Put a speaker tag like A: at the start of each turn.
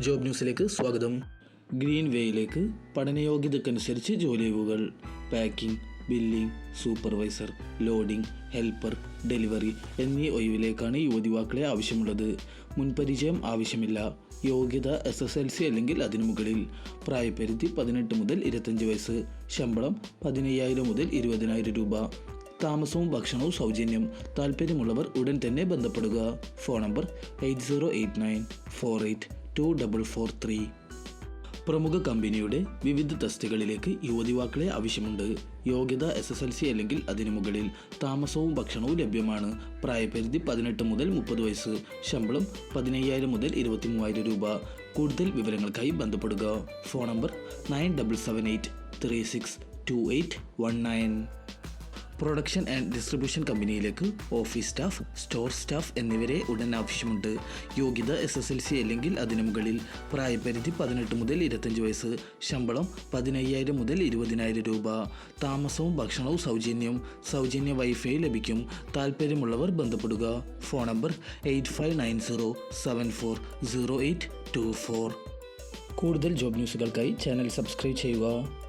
A: Job ന്യൂസിലേക്ക് സ്വാഗതം. Green വേയിലേക്ക് പഠനയോഗ്യതക്കനുസരിച്ച് ജോലിവുകൾ packing billing supervisor loading helper delivery എന്നീ ഒഴിവിലേക്കാണ് യുവതിവാക്കളെ ആവശ്യമുള്ളത്. മുൻപരിചയം ആവശ്യമില്ല. യോഗ്യത എസ് എസ് എൽ സി അല്ലെങ്കിൽ അതിനു മുകളിൽ. പ്രായപരിധി പതിനെട്ട് മുതൽ ഇരുപത്തഞ്ച് വയസ്സ്. ശമ്പളം പതിനയ്യായിരം മുതൽ ഇരുപതിനായിരം രൂപ. താമസവും ഭക്ഷണവും സൗജന്യം. താല്പര്യമുള്ളവർ ഉടൻ തന്നെ ബന്ധപ്പെടുക. Phone number eight zero eight nine four eight two double four three പ്രമുഖ കമ്പനിയുടെ വിവിധ തസ്തികകളിലേക്ക് യുവതിവാക്കളെ ആവശ്യമുണ്ട്. യോഗ്യത എസ് എസ് എൽ സി അല്ലെങ്കിൽ അതിനു മുകളിൽ താമസവും ഭക്ഷണവും ലഭ്യമാണ്. പ്രായപരിധി പതിനെട്ട് മുതൽ മുപ്പത് വയസ്സ്. ശമ്പളം പതിനയ്യായിരം മുതൽ ഇരുപത്തി മൂവായിരം രൂപ. കൂടുതൽ വിവരങ്ങൾക്കായി ബന്ധപ്പെടുക. Phone number nine double seven eight three six two eight one nine. Production and distribution കമ്പനിയിലേക്ക് ഓഫീസ് സ്റ്റാഫ് സ്റ്റോർ സ്റ്റാഫ് എന്നിവരെ ഉടൻ ആവശ്യമുണ്ട്. യോഗ്യത എസ് എസ് എൽ സി അല്ലെങ്കിൽ അതിനു മുകളിൽ പ്രായപരിധി പതിനെട്ട് മുതൽ ഇരുപത്തഞ്ച് വയസ്സ് ശമ്പളം പതിനയ്യായിരം മുതൽ ഇരുപതിനായിരം രൂപ താമസവും ഭക്ഷണവും സൗജന്യം സൗജന്യ വൈഫൈ ലഭിക്കും. താല്പര്യമുള്ളവർ ബന്ധപ്പെടുക. Phone number eight five nine zero seven four zero eight two four. കൂടുതൽ ജോബ് ന്യൂസുകൾക്കായി ചാനൽ സബ്സ്ക്രൈബ് ചെയ്യുക.